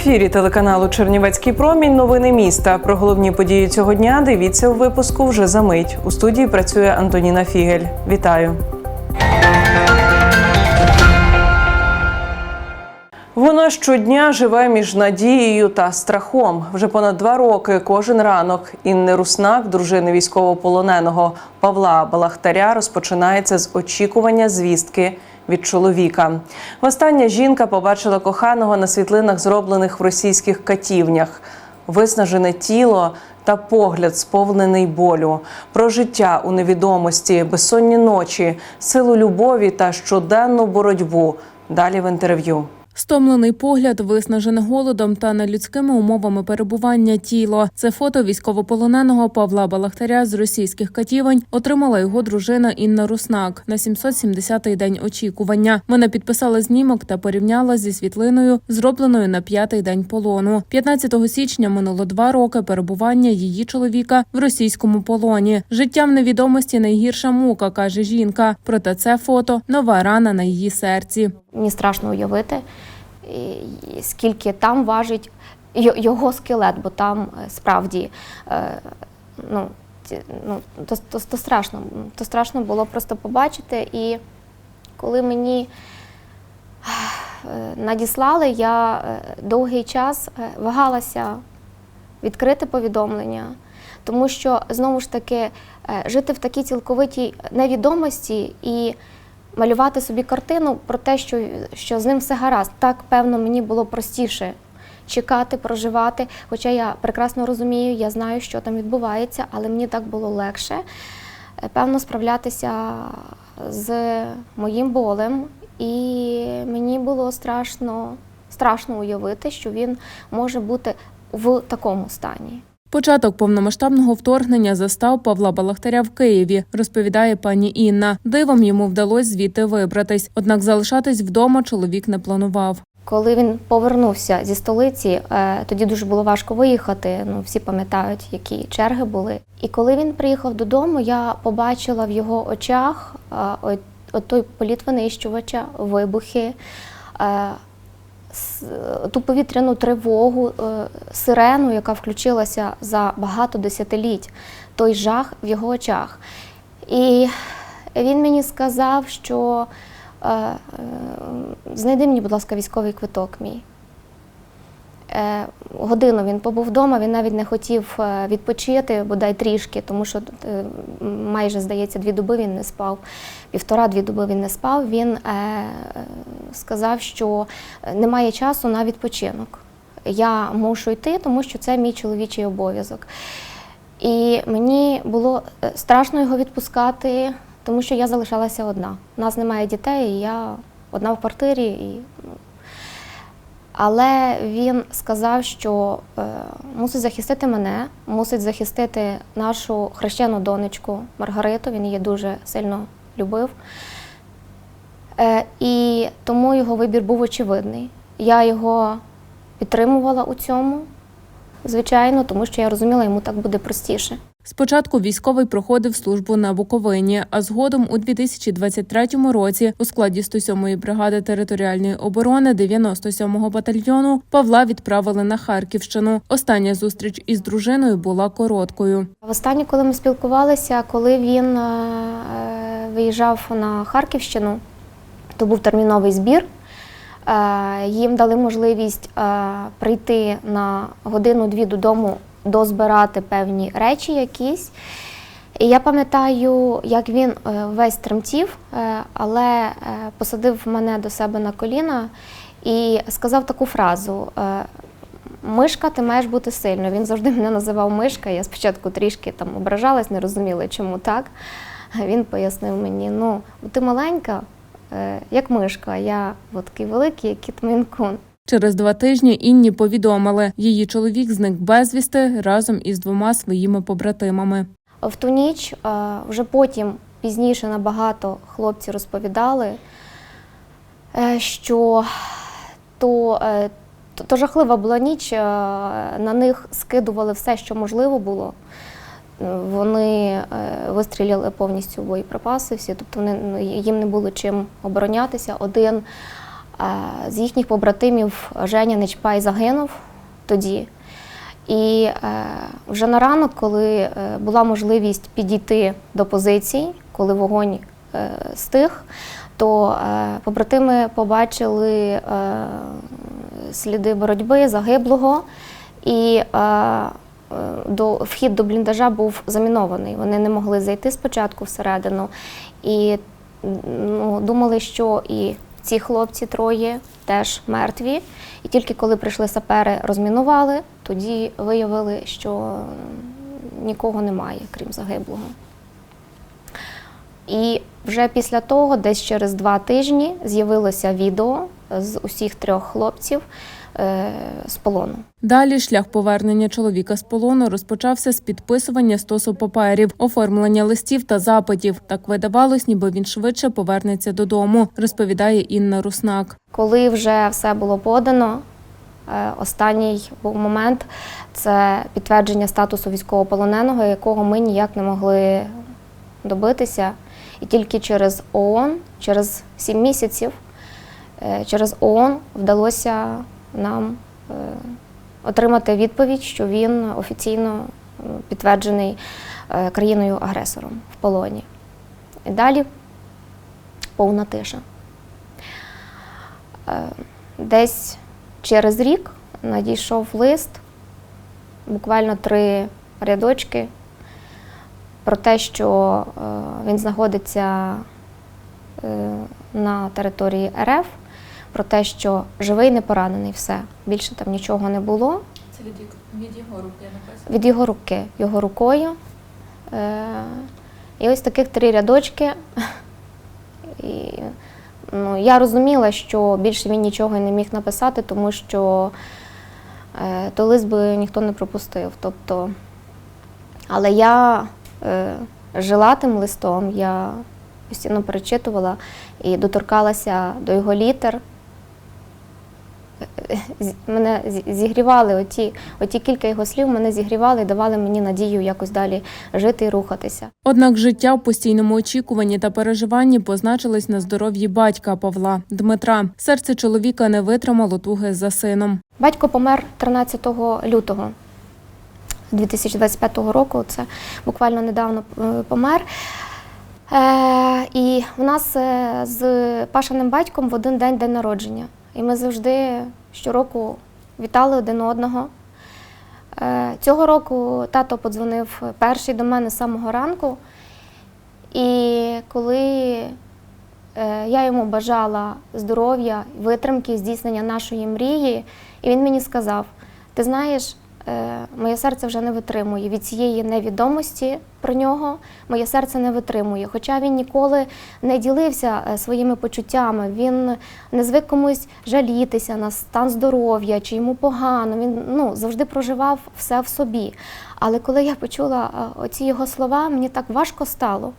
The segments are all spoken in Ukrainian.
ефірі телеканалу Чернівецький промінь. Новини міста. Про головні події цього дня дивіться у випуску вже за мить. У студії працює Антоніна Фігель. Вітаю. Вона щодня живе між надією та страхом. Вже понад два роки кожен ранок Інни Руснак, дружини військовополоненого Павла Балахтаря, розпочинається з очікування звістки від чоловіка. Востаннє жінка побачила коханого на світлинах, зроблених в російських катівнях. Виснажене тіло та погляд, сповнений болю, про життя у невідомості, безсонні ночі, силу любові та щоденну боротьбу. Далі в інтерв'ю. Стомлений погляд, виснажене голодом та нелюдськими умовами перебування тіло. Це фото військовополоненого Павла Балахтаря з російських катівень отримала його дружина Інна Руснак на 770-й день очікування. Вона підписала знімок та порівняла зі світлиною, зробленою на п'ятий день полону. 15 січня минуло два роки перебування її чоловіка в російському полоні. Життя в невідомості найгірша мука, каже жінка. Проте це фото нова рана на її серці. Мені страшно уявити, скільки там важить його скелет, бо там е, справді е, ну, ну, то, то, то страшно. То страшно було просто побачити. І коли мені е, надіслали, я довгий час вагалася відкрити повідомлення, тому що знову ж таки жити в такій цілковитій невідомості і малювати собі картину про те, що, що з ним все гаразд. Так, певно, мені було простіше чекати, проживати. Хоча я прекрасно розумію, я знаю, що там відбувається, але мені так було легше, е, певно, справлятися з моїм болем. І мені було страшно, страшно уявити, що він може бути в такому стані. Початок повномасштабного вторгнення застав Павла Балахтаря в Києві, розповідає пані Інна. Дивом йому вдалося звідти вибратись, однак залишатись вдома чоловік не планував. Коли він повернувся зі столиці, е, тоді дуже було важко виїхати. Ну всі пам'ятають, які черги були. І коли він приїхав додому, я побачила в його очах е, той політ винищувача, вибухи. Ту повітряну тривогу, е, сирену, яка включилася за багато десятиліть, той жах в його очах. І він мені сказав, що е, е, знайди мені, будь ласка, військовий квиток мій. Е, Годину він побув вдома, він навіть не хотів е, відпочити, бодай трішки, тому що е, майже, здається, дві доби він не спав, півтора-дві доби він не спав. Він сказав, що немає часу на відпочинок. Я мушу йти, тому що це мій чоловічий обов'язок. І мені було страшно його відпускати, тому що я залишалася одна. У нас немає дітей, і я одна в квартирі. І, ну, але він сказав, що е, мусить захистити мене, мусить захистити нашу хрещену донечку Маргариту. Він її дуже сильно любив. Е, і тому його вибір був очевидний. Я його підтримувала у цьому, звичайно, тому що я розуміла, йому так буде простіше. Спочатку військовий проходив службу на Буковині, а згодом у 2023 році у складі 107-ї бригади територіальної оборони 97-го батальйону Павла відправили на Харківщину. Остання зустріч із дружиною була короткою. Востаннє, коли ми спілкувалися, коли він е, е, виїжджав на Харківщину, то був терміновий збір. Е, Їм дали можливість прийти на годину-дві додому, дозбирати певні речі якісь. І я пам'ятаю, як він е, весь тремтів, е, але е, посадив мене до себе на коліна і сказав таку фразу. Мишка, ти маєш бути сильною. Він завжди мене називав мишка. Я спочатку трішки там ображалась, не розуміла, чому так. Він пояснив мені: ну, ти маленька, як мишка, я такий великий, як кіт Мейн-кун. Через два тижні Інні повідомили, її чоловік зник безвісти разом із двома своїми побратимами. В ту ніч вже потім пізніше набагато хлопці розповідали, е, що то, е, то, то жахлива була ніч, е, на них скидували все, що можливо було. Вони вистріляли повністю боєприпаси всі, тобто вони, ну, їм не було чим оборонятися. Один З їхніх побратимів Женя Нечпай загинув тоді. І е, вже на ранок, коли е, була можливість підійти до позицій, коли вогонь е, стих, то побратими побачили сліди боротьби загиблого, і до, вхід до бліндажа був замінований. Вони не могли зайти спочатку всередину. І ну, думали, що і ці хлопці троє теж мертві. І тільки коли прийшли сапери, розмінували, тоді виявили, що нікого немає, крім загиблого. І вже після того, десь через два тижні, з'явилося відео з усіх трьох хлопців е, з полону. Далі шлях повернення чоловіка з полону розпочався з підписування стосу паперів, оформлення листів та запитів. Так видавалось, ніби він швидше повернеться додому, розповідає Інна Руснак. Коли вже все було подано, е, останній був момент це підтвердження статусу військовополоненого, якого ми ніяк не могли добитися. І тільки через ООН, через сім місяців, е, через ООН вдалося нам е, отримати відповідь, що він офіційно е, підтверджений країною-агресором в полоні. І далі повна тиша. Десь через рік надійшов лист, буквально три рядочки, про те, що е, він знаходиться е, на території РФ, про те, що живий, не поранений, все. Більше там нічого не було. Це від, від його руки написано. Від його руки, його рукою. Е, і ось таких три рядочки. І, ну, я розуміла, що більше він нічого не міг написати, тому що е, той лист би ніхто не пропустив. Тобто, але я жила тим листом, я постійно перечитувала і доторкалася до його літер. Е, Мене зігрівали оті, оті кілька його слів, мене зігрівали і давали мені надію якось далі жити і рухатися. Однак життя в постійному очікуванні та переживанні позначилось на здоров'ї батька Павла Дмитра. Серце чоловіка не витримало туги за сином. Батько помер 13 лютого 2025 року. Це буквально недавно е, помер. Е, і у нас е, з Пашиним батьком в один день день народження. І ми завжди щороку вітали один одного. Цього року тато подзвонив перший до мене з самого ранку. І коли я йому бажала здоров'я, витримки, здійснення нашої мрії, і він мені сказав: ти знаєш, моє серце вже не витримує від цієї невідомості про нього. Моє серце не витримує. Хоча він ніколи не ділився е, своїми почуттями, він не звик комусь жалітися на стан здоров'я чи йому погано. Він ну, завжди проживав все в собі. Але коли я почула е, оці його слова, мені так важко стало.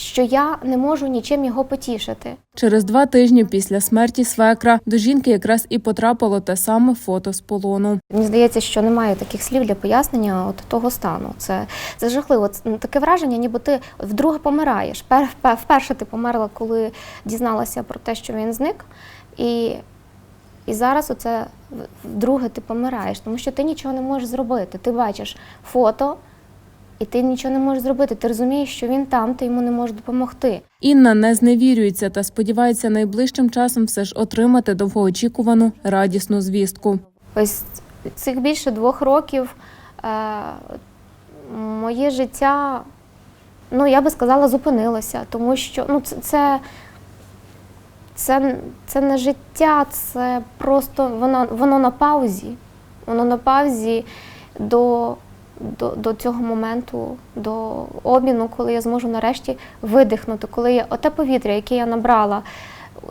Що я не можу нічим його потішити. Через два тижні після смерті свекра до жінки якраз і потрапило те саме фото з полону. Мені здається, що немає таких слів для пояснення от того стану. Це, це жахливо. Це ну, таке враження, ніби ти вдруге помираєш. Пер- вперше ти померла, коли дізналася про те, що він зник. І, і зараз оце вдруге ти помираєш, тому що ти нічого не можеш зробити. Ти бачиш фото, і ти нічого не можеш зробити. Ти розумієш, що він там, ти йому не можеш допомогти. Інна не зневірюється та сподівається найближчим часом все ж отримати довгоочікувану радісну звістку. Ось цих більше двох років е, моє життя, ну я би сказала, зупинилося, тому що ну, це, це, це, це не життя, це просто воно, воно на паузі. Воно на паузі до, до, до цього моменту, до обміну, коли я зможу нарешті видихнути, коли я оте повітря, яке я набрала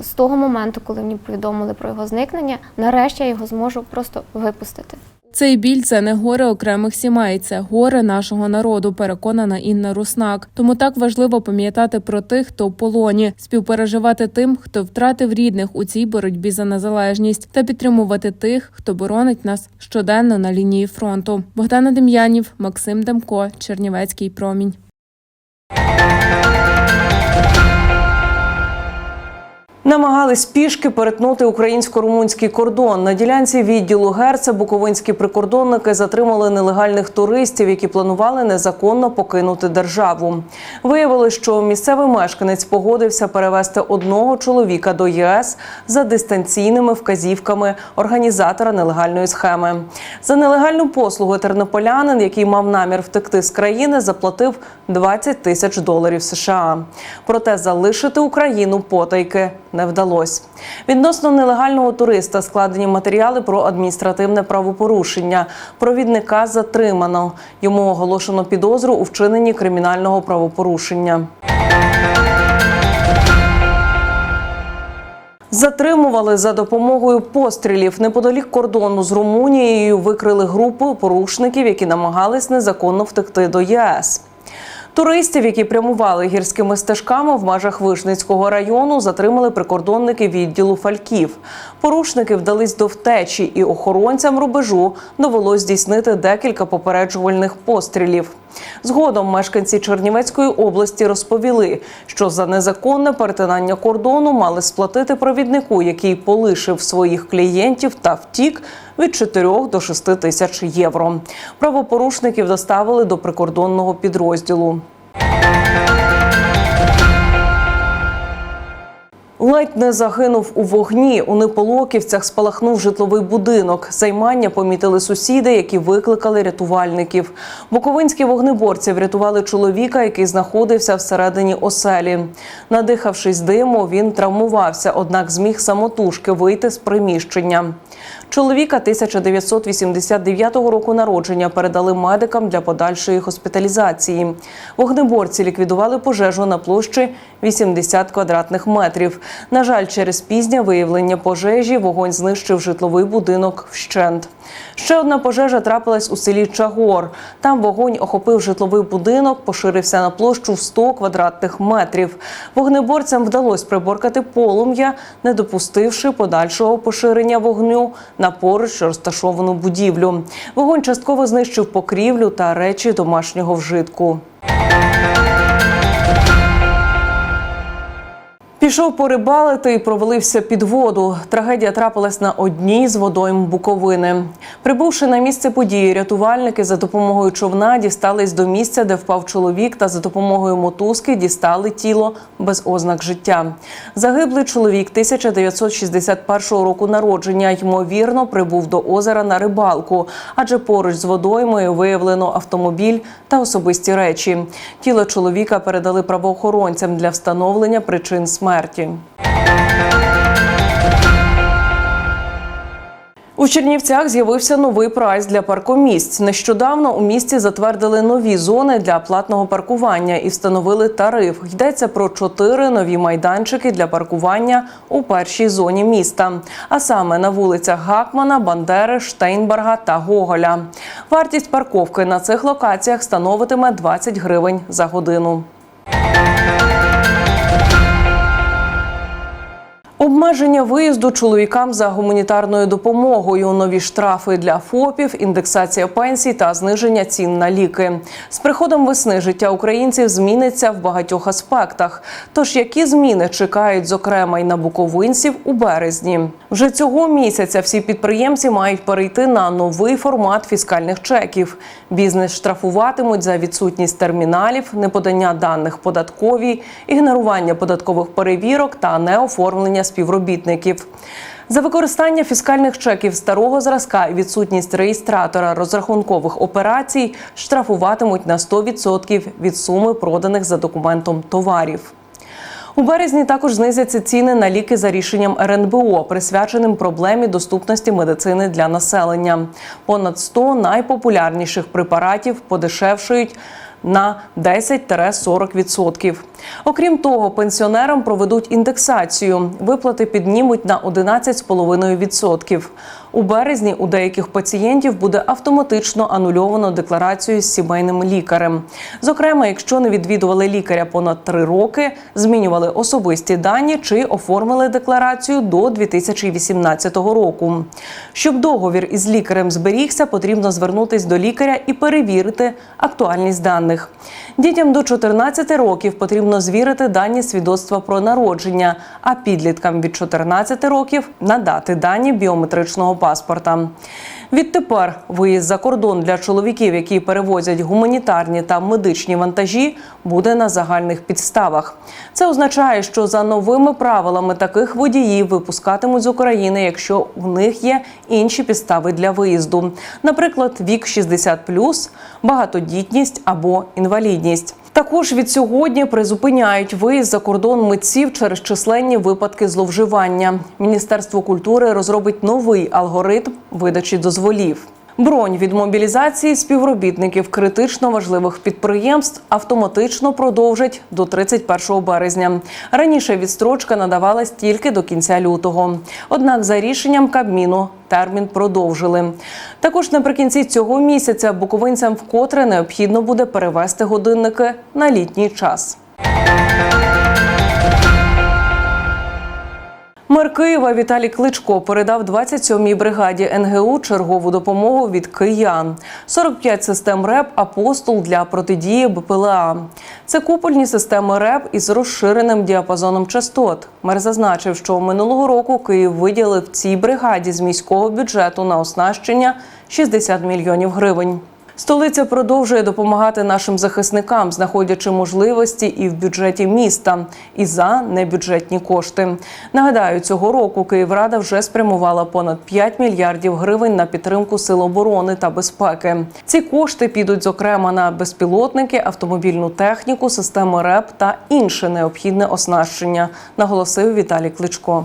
з того моменту, коли мені повідомили про його зникнення, нарешті я його зможу просто випустити. Цей біль це не горе окремих сімей, це горе нашого народу, переконана Інна Руснак. Тому так важливо пам'ятати про тих, хто в полоні, співпереживати тим, хто втратив рідних у цій боротьбі за незалежність, та підтримувати тих, хто боронить нас щоденно на лінії фронту. Богдана Дем'янів, Максим Демко, Чернівецький промінь. Намагались пішки перетнути українсько-румунський кордон. На ділянці відділу Герце буковинські прикордонники затримали нелегальних туристів, які планували незаконно покинути державу. Виявили, що місцевий мешканець погодився перевезти одного чоловіка до ЄС за дистанційними вказівками організатора нелегальної схеми. За нелегальну послугу тернополянин, який мав намір втекти з країни, заплатив 20 тисяч доларів США. Проте залишити Україну потайки не вдалося. Відносно нелегального туриста складені матеріали про адміністративне правопорушення. Провідника затримано. Йому оголошено підозру у вчиненні кримінального правопорушення. Затримували за допомогою пострілів неподалік кордону з Румунією. Викрили групу порушників, які намагались незаконно втекти до ЄС. Туристів, які прямували гірськими стежками в межах Вишницького району, затримали прикордонники відділу Фальків. Порушники вдались до втечі, і охоронцям рубежу довелось здійснити декілька попереджувальних пострілів. Згодом мешканці Чернівецької області розповіли, що за незаконне перетинання кордону мали сплатити провіднику, який полишив своїх клієнтів та втік від 4 до 6 тисяч євро. Правопорушників доставили до прикордонного підрозділу. Ледь не загинув у вогні. У Неполоківцях спалахнув житловий будинок. Займання помітили сусіди, які викликали рятувальників. Буковинські вогнеборці врятували чоловіка, який знаходився всередині оселі. Надихавшись диму, він травмувався, однак зміг самотужки вийти з приміщення. Чоловіка 1989 року народження передали медикам для подальшої госпіталізації. Вогнеборці ліквідували пожежу на площі 80 квадратних метрів. На жаль, через пізнє виявлення пожежі вогонь знищив житловий будинок вщент. Ще одна пожежа трапилась у селі Чагор. Там вогонь охопив житловий будинок, поширився на площу в 100 квадратних метрів. Вогнеборцям вдалося приборкати полум'я, не допустивши подальшого поширення вогню на поруч розташовану будівлю. Вогонь частково знищив покрівлю та речі домашнього вжитку. Пішов порибалити і провалився під воду. Трагедія трапилась на одній з водойм Буковини. Прибувши на місце події, рятувальники за допомогою човна дістались до місця, де впав чоловік, та за допомогою мотузки дістали тіло без ознак життя. Загиблий чоловік 1961 року народження ймовірно прибув до озера на рибалку, адже поруч з водоймою виявлено автомобіль та особисті речі. Тіло чоловіка передали правоохоронцям для встановлення причин смерті. У Чернівцях з'явився новий прайс для паркомісць. Нещодавно у місті затвердили нові зони для платного паркування і встановили тариф. Йдеться про чотири нові майданчики для паркування у першій зоні міста, а саме на вулицях Гакмана, Бандери, Штейнберга та Гоголя. Вартість парковки на цих локаціях становитиме 20 гривень за годину. Обмеження виїзду чоловікам за гуманітарною допомогою, нові штрафи для ФОПів, індексація пенсій та зниження цін на ліки. З приходом весни життя українців зміниться в багатьох аспектах. Тож які зміни чекають, зокрема й на буковинців у березні? Вже цього місяця всі підприємці мають перейти на новий формат фіскальних чеків. Бізнес штрафуватимуть за відсутність терміналів, неподання даних податковій, ігнорування податкових перевірок та неоформлення співробітників. За використання фіскальних чеків старого зразка і відсутність реєстратора розрахункових операцій штрафуватимуть на 100% від суми проданих за документом товарів. У березні також знизяться ціни на ліки за рішенням РНБО, присвяченим проблемі доступності медицини для населення. Понад 100 найпопулярніших препаратів подешевшують на 10-40%. Окрім того, пенсіонерам проведуть індексацію. Виплати піднімуть на 11,5%. У березні у деяких пацієнтів буде автоматично анульовано декларацію з сімейним лікарем. Зокрема, якщо не відвідували лікаря понад три роки, змінювали особисті дані чи оформили декларацію до 2018 року. Щоб договір із лікарем зберігся, потрібно звернутись до лікаря і перевірити актуальність даних. Дітям до 14 років потрібно звірити дані свідоцтва про народження, а підліткам від 14 років надати дані біометричного паспорта. Відтепер виїзд за кордон для чоловіків, які перевозять гуманітарні та медичні вантажі, буде на загальних підставах. Це означає, що за новими правилами таких водіїв випускатимуть з України, якщо у них є інші підстави для виїзду, наприклад, вік 60+, багатодітність або інвалідність. Також від сьогодні призупиняють виїзд за кордон митців через численні випадки зловживання. Міністерство культури розробить новий алгоритм видачі дозволів. Бронь від мобілізації співробітників критично важливих підприємств автоматично продовжать до 31 березня. Раніше відстрочка надавалась тільки до кінця лютого. Однак, за рішенням Кабміну термін продовжили. Також наприкінці цього місяця буковинцям вкотре необхідно буде перевести годинники на літній час. Мер Києва Віталій Кличко передав 27-й бригаді НГУ чергову допомогу від киян. 45 систем РЕП апостол для протидії БПЛА. Це купольні системи РЕП із розширеним діапазоном частот. Мер зазначив, що минулого року Київ виділив цій бригаді з міського бюджету на оснащення 60 мільйонів гривень. Столиця продовжує допомагати нашим захисникам, знаходячи можливості і в бюджеті міста, і за небюджетні кошти. Нагадаю, цього року Київрада вже спрямувала понад 5 мільярдів гривень на підтримку сил оборони та безпеки. Ці кошти підуть зокрема на безпілотники, автомобільну техніку, системи РЕП та інше необхідне оснащення, наголосив Віталій Кличко.